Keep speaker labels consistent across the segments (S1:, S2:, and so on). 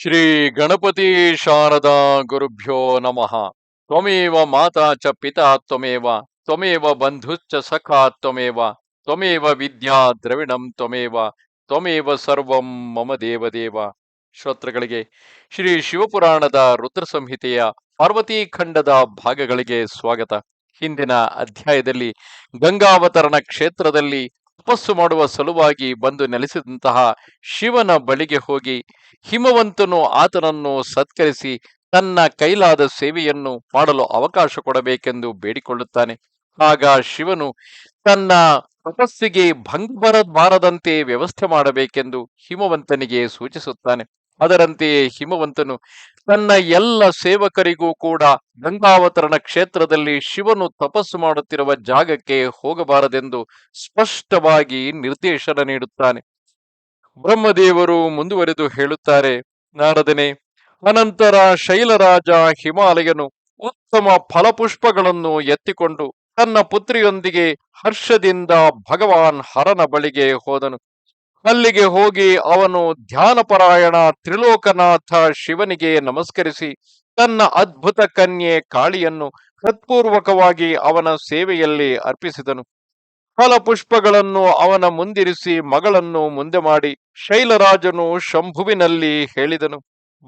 S1: ಶ್ರೀ ಗಣಪತಿ ಶಾರದಾ ಗುರುಭ್ಯೋ ನಮಃ. ತ್ವಮೇವ ಮಾತಾ ಚ ಪಿತಾ ತ್ವಮೇವ ತ್ವಮೇವ ಬಂಧುಶ್ಚ ಸಖಾ ತ್ವಮೇವ ತ್ವಮೇವ ವಿದ್ಯಾ ದ್ರವಿಣಂ ತ್ವಮೇವ ತ್ವಮೇವ ಸರ್ವಂ ಮಮ ದೇವದೇವ ಶ್ರೋತೃಗಳಿಗೆ, ಶ್ರೀ ಶಿವಪುರಾಣದ ರುದ್ರ ಸಂಹಿತೆಯ ಪಾರ್ವತಿ ಖಂಡದ ಭಾಗಗಳಿಗೆ ಸ್ವಾಗತ. ಹಿಂದಿನ ಅಧ್ಯಾಯದಲ್ಲಿ ಗಂಗಾವತರಣ ಕ್ಷೇತ್ರದಲ್ಲಿ ತಪಸ್ಸು ಮಾಡುವ ಸಲುವಾಗಿ ಬಂದು ನೆಲೆಸಿದಂತಹ ಶಿವನ ಬಳಿಗೆ ಹೋಗಿ ಹಿಮವಂತನು ಆತನನ್ನು ಸತ್ಕರಿಸಿ ತನ್ನ ಕೈಲಾದ ಸೇವೆಯನ್ನು ಮಾಡಲು ಅವಕಾಶ ಕೊಡಬೇಕೆಂದು ಬೇಡಿಕೊಳ್ಳುತ್ತಾನೆ. ಆಗ ಶಿವನು ತನ್ನ ತಪಸ್ಸಿಗೆ ಭಂಗ ಬರಬಾರದಂತೆ ವ್ಯವಸ್ಥೆ ಮಾಡಬೇಕೆಂದು ಹಿಮವಂತನಿಗೆ ಸೂಚಿಸುತ್ತಾನೆ. ಅದರಂತೆಯೇ ಹಿಮವಂತನು, ತನ್ನ ಎಲ್ಲ ಸೇವಕರಿಗೂ ಕೂಡ ಗಂಗಾವತರಣ ಕ್ಷೇತ್ರದಲ್ಲಿ ಶಿವನು ತಪಸ್ಸು ಮಾಡುತ್ತಿರುವ ಜಾಗಕ್ಕೆ ಹೋಗಬಾರದೆಂದು ಸ್ಪಷ್ಟವಾಗಿ ನಿರ್ದೇಶನ ನೀಡುತ್ತಾನೆ. ಬ್ರಹ್ಮದೇವರು ಮುಂದುವರೆದು ಹೇಳುತ್ತಾರೆ, ನಾರದನೆ, ಅನಂತರ ಶೈಲರಾಜ ಹಿಮಾಲಯನು ಉತ್ತಮ ಫಲಪುಷ್ಪಗಳನ್ನು ಎತ್ತಿಕೊಂಡು ತನ್ನ ಪುತ್ರಿಯೊಂದಿಗೆ ಹರ್ಷದಿಂದ ಭಗವಾನ್ ಹರನ ಬಳಿಗೆ ಹೋದನು. ಅಲ್ಲಿಗೆ ಹೋಗಿ ಅವನು ಧ್ಯಾನಪರಾಯಣ ತ್ರಿಲೋಕನಾಥ ಶಿವನಿಗೆ ನಮಸ್ಕರಿಸಿ ತನ್ನ ಅದ್ಭುತ ಕನ್ಯೆ ಕಾಳಿಯನ್ನು ಹೃತ್ಪೂರ್ವಕವಾಗಿ ಅವನ ಸೇವೆಯಲ್ಲಿ ಅರ್ಪಿಸಿದನು. ಫಲಪುಷ್ಪಗಳನ್ನು ಅವನ ಮುಂದಿರಿಸಿ ಮಗಳನ್ನು ಮುಂದೆ ಮಾಡಿ ಶೈಲರಾಜನು ಶಂಭುವಿನಲ್ಲಿ ಹೇಳಿದನು,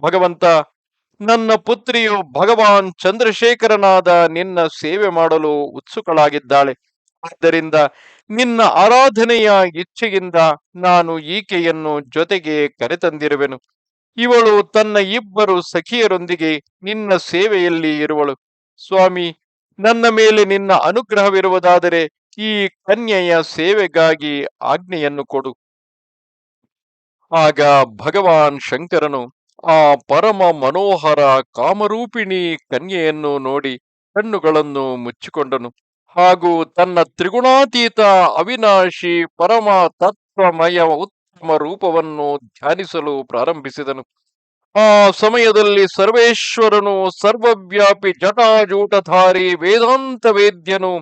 S1: ಭಗವಂತ, ನನ್ನ ಪುತ್ರಿಯು ಭಗವಾನ್ ಚಂದ್ರಶೇಖರನಾದ ನಿನ್ನ ಸೇವೆ ಮಾಡಲು ಉತ್ಸುಕಳಾಗಿದ್ದಾಳೆ. ಆದ್ದರಿಂದ ನಿನ್ನ ಆರಾಧನೆಯ ಇಚ್ಛೆಯಿಂದ ನಾನು ಈಕೆಯನ್ನು ಜೊತೆಗೆ ಕರೆತಂದಿರುವೆನು. ಇವಳು ತನ್ನ ಇಬ್ಬರು ಸಖಿಯರೊಂದಿಗೆ ನಿನ್ನ ಸೇವೆಯಲ್ಲಿ ಇರುವಳು. ಸ್ವಾಮಿ, ನನ್ನ ಮೇಲೆ ನಿನ್ನ ಅನುಗ್ರಹವಿರುವುದಾದರೆ ಈ ಕನ್ಯೆಯ ಸೇವೆಗಾಗಿ ಆಜ್ಞೆಯನ್ನು ಕೊಡು. ಆಗ ಭಗವಾನ್ ಶಂಕರನು ಆ ಪರಮ ಮನೋಹರ ಕಾಮರೂಪಿಣಿ ಕನ್ಯೆಯನ್ನು ನೋಡಿ ಕಣ್ಣುಗಳನ್ನು ಮುಚ್ಚಿಕೊಂಡನು. ಹಾಗೂ ತನ್ನ ತ್ರಿಗುಣಾತೀತ ಅವಿನಾಶಿ ಪರಮ ತತ್ವಮಯ ಉತ್ತಮ ರೂಪವನ್ನು ಧ್ಯಾನಿಸಲು ಪ್ರಾರಂಭಿಸಿದನು. ಆ ಸಮಯದಲ್ಲಿ ಸರ್ವೇಶ್ವರನು ಸರ್ವವ್ಯಾಪಿ ಜಟಾಜೂಟಧಾರಿ ವೇದಾಂತ ವೇದ್ಯನು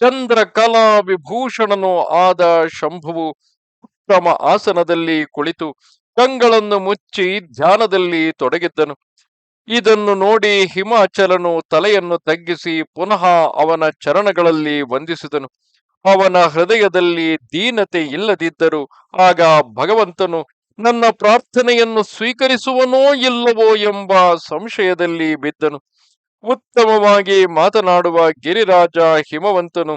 S1: ಚಂದ್ರಕಲಾ ವಿಭೂಷಣನು ಆದ ಶಂಭುವು ಉತ್ತಮ ಆಸನದಲ್ಲಿ ಕುಳಿತು ಕಂಗಳನ್ನು ಮುಚ್ಚಿ ಧ್ಯಾನದಲ್ಲಿ ತೊಡಗಿದ್ದನು. ಇದನ್ನು ನೋಡಿ ಹಿಮಾಚಲನು ತಲೆಯನ್ನು ತಗ್ಗಿಸಿ ಪುನಃ ಅವನ ಚರಣಗಳಲ್ಲಿ ವಂದಿಸಿದನು. ಅವನ ಹೃದಯದಲ್ಲಿ ದೀನತೆ ಇಲ್ಲದಿದ್ದರೂ ಆಗ ಭಗವಂತನು, ನನ್ನ ಪ್ರಾರ್ಥನೆಯನ್ನು ಸ್ವೀಕರಿಸುವನೋ ಇಲ್ಲವೋ ಎಂಬ ಸಂಶಯದಲ್ಲಿ ಬಿದ್ದನು. ಉತ್ತಮವಾಗಿ ಮಾತನಾಡುವ ಗಿರಿರಾಜ ಹಿಮವಂತನು,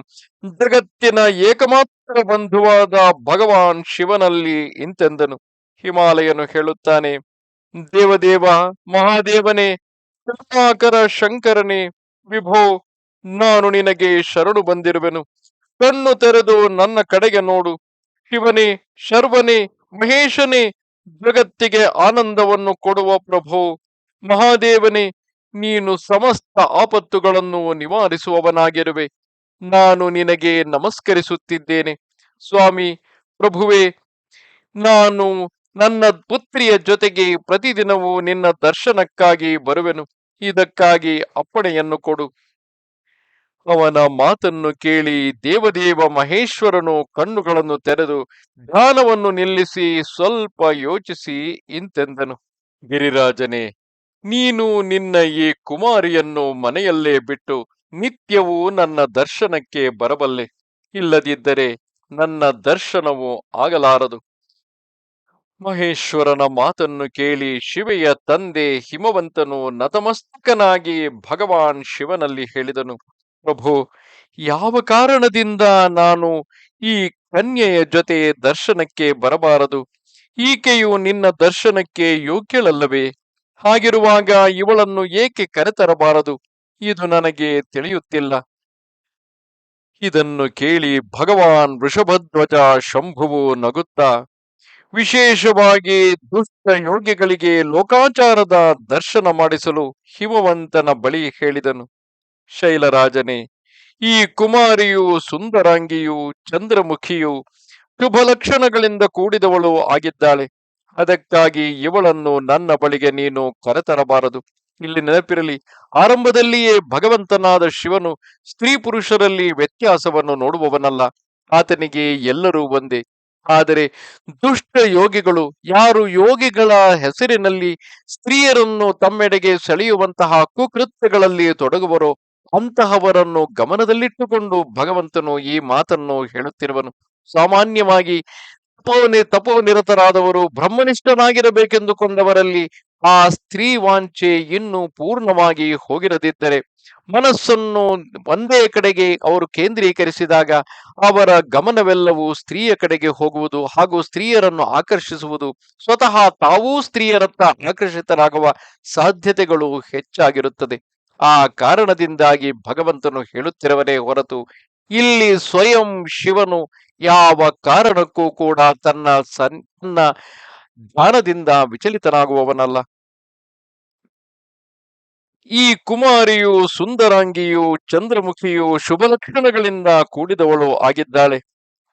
S1: ಜಗತ್ತಿನ ಏಕಮಾತ್ರ ಬಂಧುವಾದ ಭಗವಾನ್ ಶಿವನಲ್ಲಿ ಇಂತೆಂದನು. ಹಿಮಾಲಯನು ಹೇಳುತ್ತಾನೆ ದೇವದೇವ, ಮಹಾದೇವನೇ ಕರುಣಾಕರ ಶಂಕರನೇ, ವಿಭೋ, ನಾನು ನಿನಗೆ ಶರಣು ಬಂದಿರುವೆನು. ಕಣ್ಣು ತೆರೆದು ನನ್ನ ಕಡೆಗೆ ನೋಡು. ಶಿವನೇ, ಶರ್ವನೇ, ಮಹೇಶನೇ, ಜಗತ್ತಿಗೆ ಆನಂದವನ್ನು ಕೊಡುವ ಪ್ರಭು. ಮಹಾದೇವನೇ, ನೀನು ಸಮಸ್ತ ಆಪತ್ತುಗಳನ್ನು ನಿವಾರಿಸುವವನಾಗಿರುವೆ. ನಾನು ನಿನಗೆ ನಮಸ್ಕರಿಸುತ್ತಿದ್ದೇನೆ. ಸ್ವಾಮಿ, ಪ್ರಭುವೇ, ನಾನು ನನ್ನ ಪುತ್ರಿಯ ಜೊತೆಗೆ ಪ್ರತಿದಿನವೂ ನಿನ್ನ ದರ್ಶನಕ್ಕಾಗಿ ಬರುವೆನು. ಇದಕ್ಕಾಗಿ ಅಪ್ಪಣೆಯನ್ನು ಕೊಡು. ಅವನ ಮಾತನ್ನು ಕೇಳಿ ದೇವದೇವ ಮಹೇಶ್ವರನು ಕಣ್ಣುಗಳನ್ನು ತೆರೆದು ಧ್ಯಾನವನ್ನು ನಿಲ್ಲಿಸಿ ಸ್ವಲ್ಪ ಯೋಚಿಸಿ ಇಂತೆಂದನು. ಗಿರಿರಾಜನೇ, ನೀನು ನಿನ್ನ ಈ ಕುಮಾರಿಯನ್ನು ಮನೆಯಲ್ಲೇ ಬಿಟ್ಟು ನಿತ್ಯವೂ ನನ್ನ ದರ್ಶನಕ್ಕೆ ಬರಬಲ್ಲೆ. ಇಲ್ಲದಿದ್ದರೆ ನನ್ನ ದರ್ಶನವು ಆಗಲಾರದು. ಮಹೇಶ್ವರನ ಮಾತನ್ನು ಕೇಳಿ ಶಿವೆಯ ತಂದೆ ಹಿಮವಂತನು ನತಮಸ್ತಕನಾಗಿ ಭಗವಾನ್ ಶಿವನಲ್ಲಿ ಹೇಳಿದನು, ಪ್ರಭು, ಯಾವ ಕಾರಣದಿಂದ ನಾನು ಈ ಕನ್ಯೆಯ ಜೊತೆ ದರ್ಶನಕ್ಕೆ ಬರಬಾರದು? ಈಕೆಯು ನಿನ್ನ ದರ್ಶನಕ್ಕೆ ಯೋಗ್ಯಳಲ್ಲವೇ? ಹಾಗಿರುವಾಗ ಇವಳನ್ನು ಏಕೆ ಕರೆತರಬಾರದು? ಇದು ನನಗೆ ತಿಳಿಯುತ್ತಿಲ್ಲ. ಇದನ್ನು ಕೇಳಿ ಭಗವಾನ್ ವೃಷಭಧ್ವಜ ಶಂಭುವು ನಗುತ್ತಾ ವಿಶೇಷವಾಗಿ ದುಷ್ಟ ಯೋಗಿಗಳಿಗೆ ಲೋಕಾಚಾರದ ದರ್ಶನ ಮಾಡಿಸಲು ಹಿಮವಂತನ ಬಳಿ ಹೇಳಿದನು. ಶೈಲರಾಜನೇ, ಈ ಕುಮಾರಿಯು ಸುಂದರಾಂಗಿಯು ಚಂದ್ರಮುಖಿಯು ಶುಭ ಲಕ್ಷಣಗಳಿಂದ ಕೂಡಿದವಳು ಆಗಿದ್ದಾಳೆ. ಅದಕ್ಕಾಗಿ ಇವಳನ್ನು ನನ್ನ ಬಳಿಗೆ ನೀನು ಕರೆತರಬಾರದು. ಇಲ್ಲಿ ನೆನಪಿರಲಿ, ಆರಂಭದಲ್ಲಿಯೇ ಭಗವಂತನಾದ ಶಿವನು ಸ್ತ್ರೀ ಪುರುಷರಲ್ಲಿ ವ್ಯತ್ಯಾಸವನ್ನು ನೋಡುವವನಲ್ಲ. ಆತನಿಗೆ ಎಲ್ಲರೂ ಒಂದೇ. ಆದರೆ ದುಷ್ಟ ಯೋಗಿಗಳು ಯಾರು ಯೋಗಿಗಳ ಹೆಸರಿನಲ್ಲಿ ಸ್ತ್ರೀಯರನ್ನು ತಮ್ಮೆಡೆಗೆ ಸೆಳೆಯುವಂತಹ ಕುಕೃತ್ಯಗಳಲ್ಲಿ ತೊಡಗುವರೋ ಅಂತಹವರನ್ನು ಗಮನದಲ್ಲಿಟ್ಟುಕೊಂಡು ಭಗವಂತನು ಈ ಮಾತನ್ನು ಹೇಳುತ್ತಿರುವನು. ಸಾಮಾನ್ಯವಾಗಿ ತಪೋನಿ ತಪೋನಿರತರಾದವರು ಬ್ರಹ್ಮನಿಷ್ಠನಾಗಿರಬೇಕೆಂದುಕೊಂಡವರಲ್ಲಿ ಆ ಸ್ತ್ರೀ ವಾಂಛೆ ಇನ್ನೂ ಪೂರ್ಣವಾಗಿ ಹೋಗಿರದಿದ್ದರೆ ಮನಸ್ಸನ್ನು ಒಂದೇ ಕಡೆಗೆ ಅವರು ಕೇಂದ್ರೀಕರಿಸಿದಾಗ ಅವರ ಗಮನವೆಲ್ಲವೂ ಸ್ತ್ರೀಯ ಕಡೆಗೆ ಹೋಗುವುದು ಹಾಗೂ ಸ್ತ್ರೀಯರನ್ನು ಆಕರ್ಷಿಸುವುದು ಸ್ವತಃ ತಾವೂ ಸ್ತ್ರೀಯರತ್ತ ಆಕರ್ಷಿತರಾಗುವ ಸಾಧ್ಯತೆಗಳು ಹೆಚ್ಚಾಗಿರುತ್ತದೆ. ಆ ಕಾರಣದಿಂದಾಗಿ ಭಗವಂತನು ಹೇಳುತ್ತಿರುವನೇ ಹೊರತು ಇಲ್ಲಿ ಸ್ವಯಂ ಶಿವನು ಯಾವ ಕಾರಣಕ್ಕೂ ಕೂಡ ತನ್ನ ಸನ್ನ ಧ್ಯಾನದಿಂದ ವಿಚಲಿತನಾಗುವವನಲ್ಲ. ಈ ಕುಮಾರಿಯು, ಸುಂದರಾಂಗಿಯು, ಚಂದ್ರಮುಖಿಯು ಶುಭ ಲಕ್ಷಣಗಳಿಂದ ಕೂಡಿದವಳು ಆಗಿದ್ದಾಳೆ.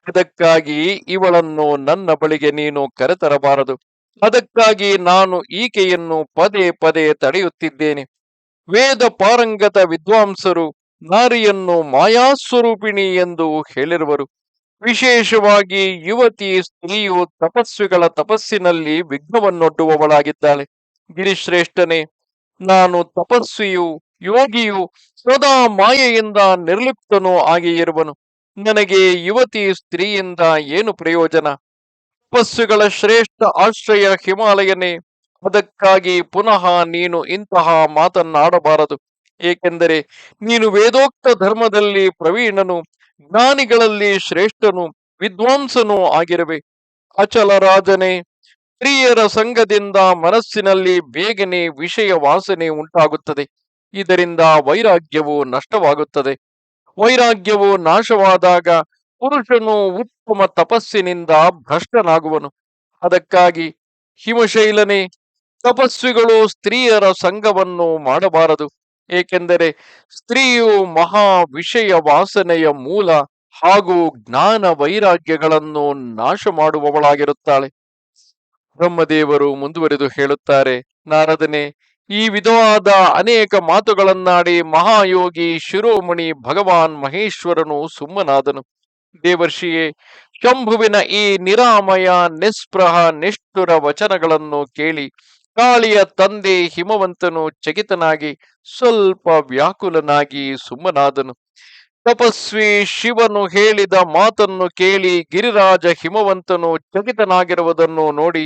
S1: ಅದಕ್ಕಾಗಿ ಇವಳನ್ನು ನನ್ನ ಬಳಿಗೆ ನೀನು ಕರೆತರಬಾರದು. ಅದಕ್ಕಾಗಿ ನಾನು ಈಕೆಯನ್ನು ಪದೇ ಪದೇ ತಡೆಯುತ್ತಿದ್ದೇನೆ. ವೇದ ಪಾರಂಗತ ವಿದ್ವಾಂಸರು ನಾರಿಯನ್ನು ಮಾಯಾಸ್ವರೂಪಿಣಿ ಎಂದು ಹೇಳಿರುವರು. ವಿಶೇಷವಾಗಿ ಯುವತಿ ಸ್ತ್ರೀಯು ತಪಸ್ವಿಗಳ ತಪಸ್ಸಿನಲ್ಲಿ ವಿಘ್ನವನ್ನೊಡ್ಡುವವಳಾಗಿದ್ದಾಳೆ. ಗಿರಿಶ್ರೇಷ್ಠನೇ, ನಾನು ತಪಸ್ವಿಯು ಯೋಗಿಯು ಸದಾ ಮಾಯೆಯಿಂದ ನಿರ್ಲಿಪ್ತನೂ ಆಗಿ ಇರುವನು ನನಗೆ ಯುವತಿ ಸ್ತ್ರೀಯಿಂದ ಏನು ಪ್ರಯೋಜನ? ತಪಸ್ವಿಗಳ ಶ್ರೇಷ್ಠ ಆಶ್ರಯ ಹಿಮಾಲಯನೇ, ಅದಕ್ಕಾಗಿ ಪುನಃ ನೀನು ಇಂತಹ ಮಾತನ್ನಾಡಬಾರದು. ಏಕೆಂದರೆ ನೀನು ವೇದೋಕ್ತ ಧರ್ಮದಲ್ಲಿ ಪ್ರವೀಣನು. ಜ್ಞಾನಿಗಳಲ್ಲಿ ಶ್ರೇಷ್ಠನು, ವಿದ್ವಾಂಸನೂ ಆಗಿರುವೆ. ಅಚಲ ರಾಜನೇ, ಸ್ತ್ರೀಯರ ಸಂಘದಿಂದ ಮನಸ್ಸಿನಲ್ಲಿ ಬೇಗನೆ ವಿಷಯ ವಾಸನೆ ಉಂಟಾಗುತ್ತದೆ. ಇದರಿಂದ ವೈರಾಗ್ಯವು ನಷ್ಟವಾಗುತ್ತದೆ. ವೈರಾಗ್ಯವು ನಾಶವಾದಾಗ ಪುರುಷನು ಉತ್ತಮ ತಪಸ್ಸಿನಿಂದ ಭ್ರಷ್ಟನಾಗುವನು. ಅದಕ್ಕಾಗಿ ಹಿಮಶೈಲನೆ, ತಪಸ್ವಿಗಳು ಸ್ತ್ರೀಯರ ಸಂಘವನ್ನು ಮಾಡಬಾರದು. ಏಕೆಂದರೆ ಸ್ತ್ರೀಯು ಮಹಾ ವಿಷಯ ವಾಸನೆಯ ಮೂಲ ಹಾಗೂ ಜ್ಞಾನ ವೈರಾಗ್ಯಗಳನ್ನು ನಾಶ ಮಾಡುವವಳಾಗಿರುತ್ತಾಳೆ ಬ್ರಹ್ಮದೇವರು ಮುಂದುವರೆದು ಹೇಳುತ್ತಾರೆ, ನಾರದನೆ, ಈ ವಿಧವಾದ ಅನೇಕ ಮಾತುಗಳನ್ನಾಡಿ ಮಹಾಯೋಗಿ ಶಿರೋಮಣಿ ಭಗವಾನ್ ಮಹೇಶ್ವರನು ಸುಮ್ಮನಾದನು. ದೇವರ್ಷಿಯೇ, ಶಂಭುವಿನ ಈ ನಿರಾಮಯ, ನಿಸ್ಪೃಹ, ನಿಷ್ಠುರ ವಚನಗಳನ್ನು ಕೇಳಿ ಕಾಳಿಯ ತಂದೆ ಹಿಮವಂತನು ಚಕಿತನಾಗಿ ಸ್ವಲ್ಪ ವ್ಯಾಕುಲನಾಗಿ ಸುಮ್ಮನಾದನು. ತಪಸ್ವಿ ಶಿವನು ಹೇಳಿದ ಮಾತನ್ನು ಕೇಳಿ ಗಿರಿರಾಜ ಹಿಮವಂತನು ಚಕಿತನಾಗಿರುವುದನ್ನು ನೋಡಿ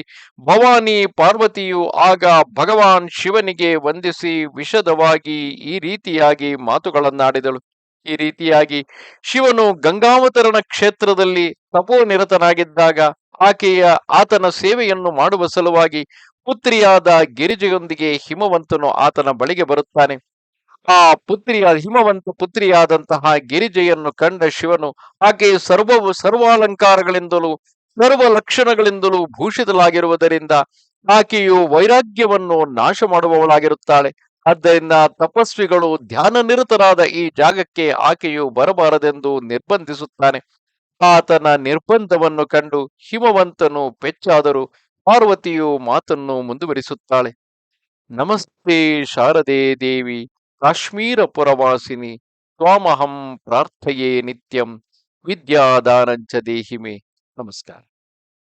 S1: ಭವಾನಿ ಪಾರ್ವತಿಯು ಆಗ ಭಗವಾನ್ ಶಿವನಿಗೆ ವಂದಿಸಿ ವಿಶದವಾಗಿ ಈ ರೀತಿಯಾಗಿ ಮಾತುಗಳನ್ನಾಡಿದಳು. ಈ ರೀತಿಯಾಗಿ ಶಿವನು ಗಂಗಾವತರಣ ಕ್ಷೇತ್ರದಲ್ಲಿ ತಪೋನಿರತನಾಗಿದ್ದಾಗ ಆಕೆಯ ಆತನ ಸೇವೆಯನ್ನು ಮಾಡುವ ಸಲುವಾಗಿ ಪುತ್ರಿಯಾದ ಗಿರಿಜೆಯೊಂದಿಗೆ ಹಿಮವಂತನು ಆತನ ಬಳಿಗೆ ಬರುತ್ತಾನೆ. ಆ ಪುತ್ರಿಯ, ಹಿಮವಂತ ಪುತ್ರಿಯಾದಂತಹ ಗಿರಿಜೆಯನ್ನು ಕಂಡ ಶಿವನು ಆಕೆ ಸರ್ವ ಸರ್ವಾಲಂಕಾರಗಳಿಂದಲೂ ಸರ್ವ ಲಕ್ಷಣಗಳಿಂದಲೂ ಭೂಷಿತಲಾಗಿರುವುದರಿಂದ ಆಕೆಯು ವೈರಾಗ್ಯವನ್ನು ನಾಶ ಮಾಡುವವಳಾಗಿರುತ್ತಾಳೆ ಆದ್ದರಿಂದ ತಪಸ್ವಿಗಳು ಧ್ಯಾನ ನಿರತರಾದ ಈ ಜಾಗಕ್ಕೆ ಆಕೆಯು ಬರಬಾರದೆಂದು ನಿರ್ಬಂಧಿಸುತ್ತಾನೆ. ಆತನ ನಿರ್ಬಂಧವನ್ನು ಕಂಡು ಹಿಮವಂತನು ಪೆಚ್ಚಾದರೂ ಪಾರ್ವತಿಯು ಮಾತನ್ನು ಮುಂದುವರಿಸುತ್ತಾಳೆ. ನಮಸ್ತೆ ಶಾರದೆ ದೇವಿ ಕಾಶ್ಮೀರ ಪುರವಾಸಿನಿ ತ್ವಾಮಹಂ ಪ್ರಾರ್ಥಯೇ ನಿತ್ಯಂ ವಿದ್ಯಾದಾನಂಚ ದೇಹಿಮೆ. ನಮಸ್ಕಾರ.